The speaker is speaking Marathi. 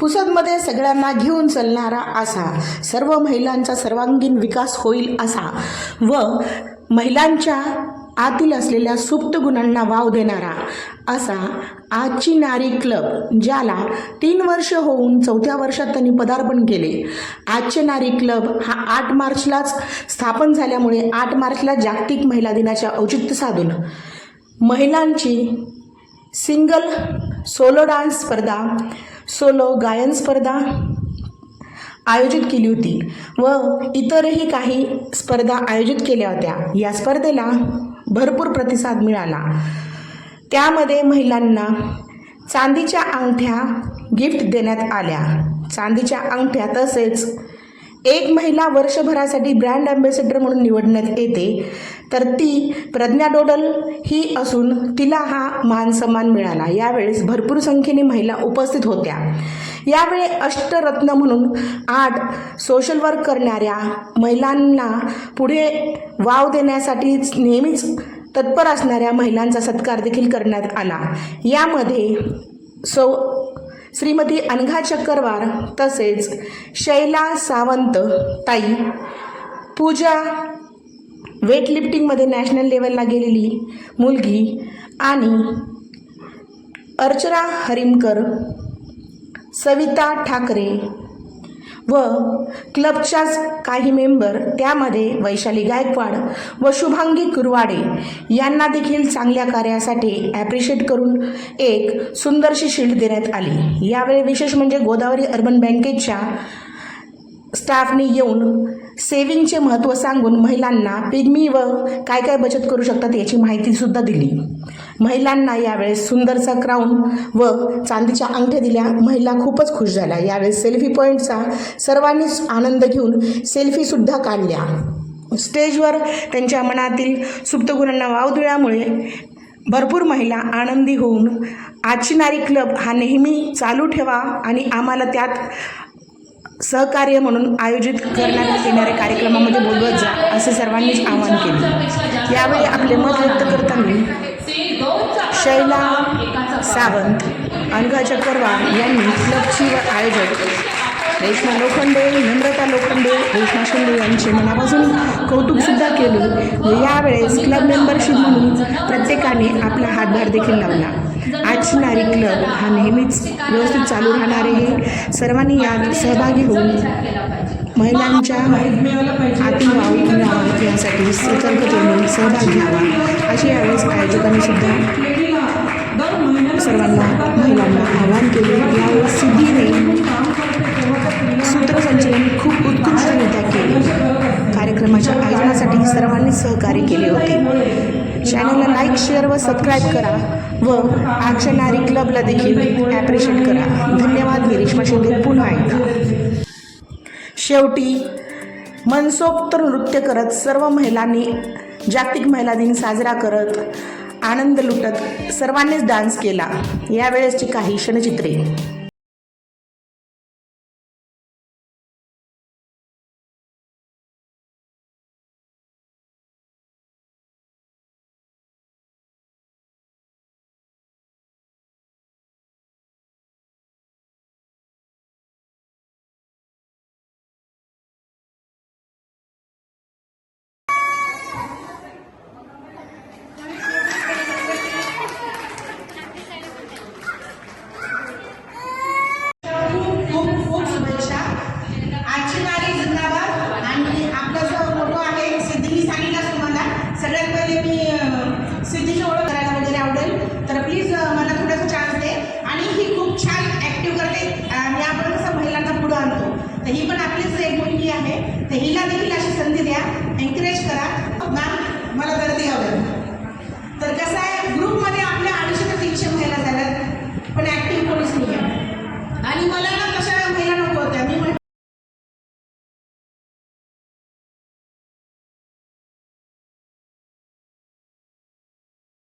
पुसदमध्ये सगळ्यांना घेऊन चालणारा असा सर्व महिलांचा सर्वांगीण विकास होईल असा व महिलांच्या आतील असलेल्या सुप्त गुणांना वाव देणारा असा आजची नारी क्लब ज्याला तीन वर्ष होऊन चौथ्या वर्षात त्यांनी पदार्पण केले. आजचे नारी क्लब हा आठ मार्चलाच स्थापन झाल्यामुळे आठ मार्चला जागतिक महिला दिनाच्या औचित्य साधून महिलांची सिंगल सोलो डान्स स्पर्धा सोलो गायन स्पर्धा आयोजित केली होती व इतरही काही स्पर्धा आयोजित केल्या होत्या. या स्पर्धेला भरपूर प्रतिसाद मिळाला. त्यामध्ये महिलांना चांदीच्या अंगठ्या गिफ्ट देण्यात आल्या. चांदीच्या अंगठ्या तसेच एक महिला वर्षभरासाठी ब्रँड अँबॅसेडर म्हणून निवडण्यात येते तर ती प्रज्ञा डोडल ही असून तिला हा मान सन्मान मिळाला. यावेळेस भरपूर संख्येने महिला उपस्थित होत्या. यावेळी अष्टरत्न म्हणून आठ सोशल वर्क करणाऱ्या महिलांना पुढे वाव देण्यासाठी नेहमीच तत्पर असणाऱ्या महिलांचा सत्कार देखील करण्यात आला. यामध्ये सौ श्रीमती अनघा चक्करवार तसेच शैला सावंत ताई पूजा वेटलिफ्टिंगमध्ये नॅशनल लेवलला गेलेली मुलगी आणि अर्चना हरिमकर सविता ठाकरे व क्लबच्याच काही मेंबर त्यामध्ये वैशाली गायकवाड व शुभांगी कुरवाडे यांना देखील चांगल्या कार्यासाठी ॲप्रिशिएट करून एक सुंदरशी शील्ड देण्यात आली. यावेळी विशेष म्हणजे गोदावरी अर्बन बँकेच्या स्टाफने येऊन सेविंगचे महत्त्व सांगून महिलांना पिग्मी व काय काय बचत करू शकतात याची माहितीसुद्धा दिली. महिलांना यावेळेस सुंदरचा क्राऊन व चांदीच्या अंगठ्या दिल्या. महिला खूपच खुश झाल्या. यावेळेस सेल्फी पॉईंटचा सर्वांनीच आनंद घेऊन सेल्फीसुद्धा काढल्या. स्टेजवर त्यांच्या मनातील सुप्त गुणांना वाव दिल्यामुळे भरपूर महिला आनंदी होऊन आजची नारी क्लब हा नेहमी चालू ठेवा आणि आम्हाला त्यात सहकार्य म्हणून आयोजित करण्यात येणाऱ्या कार्यक्रमामध्ये बोलवत जा असे सर्वांनीच आवाहन केले. यावेळी आपले मत व्यक्त करताना शैला सावंत अनघा चक्करवार यांनी क्लबची व आयोजक रेश्मा लोखंडे नम्रता लोखंडे रेश्मा शिंदे यांचे मनापासून कौतुकसुद्धा केले. व यावेळेस क्लब मेंबरशिप म्हणून प्रत्येकाने आपला हातभार देखील लावला. आजची नारी क्लब हा नेहमीच व्यवस्थित चालू राहणार आहे. सर्वांनी यात सहभागी होऊन महिलांच्या आत्मभाव वाव मिळावा यासाठी सतर्कतेने सहभाग घ्यावा अशी यावेळेस आयोजकांनी सुद्धा सर्वांना महिलांना आवाहन केले. यावर सिद्धीने सूत्रसंचलन खूप उत्कृष्टरित्या केले. कार्यक्रमाच्या आयोजनासाठी सर्वांनी सहकार्य केले होते. चॅनलला लाईक शेअर व सबस्क्राईब करा व आक्षणारी नारी क्लबला देखील ॲप्रिशिएट करा. धन्यवाद. मी रेश्मा शिंदे पुन्हा एकदा. शेवटी मनसोक्त नृत्य करत सर्व महिलांनी जागतिक महिला दिन साजरा करत आनंद लुटत सर्वांनीच डान्स केला. यावेळेसची काही क्षणचित्रे खूप खूप खूप शुभेच्छा आजची नारी जिंदाबाद आणि आपला जो फोटो आहे सिद्धीने सांगितलं तुम्हाला सगळ्यात पहिले मी अं, सिद्धीची ओळख करायला वगैरे आवडेल तर प्लीज मला थोडासा चान्स दे आणि ही खूप छान ॲक्टिव्ह करते आणि आपण कसं महिलांना पुढं आणतो तर ही पण आपलीच एक मुलगी आहे तर हिला देखील अशी संधी द्या. एन्करेज करा.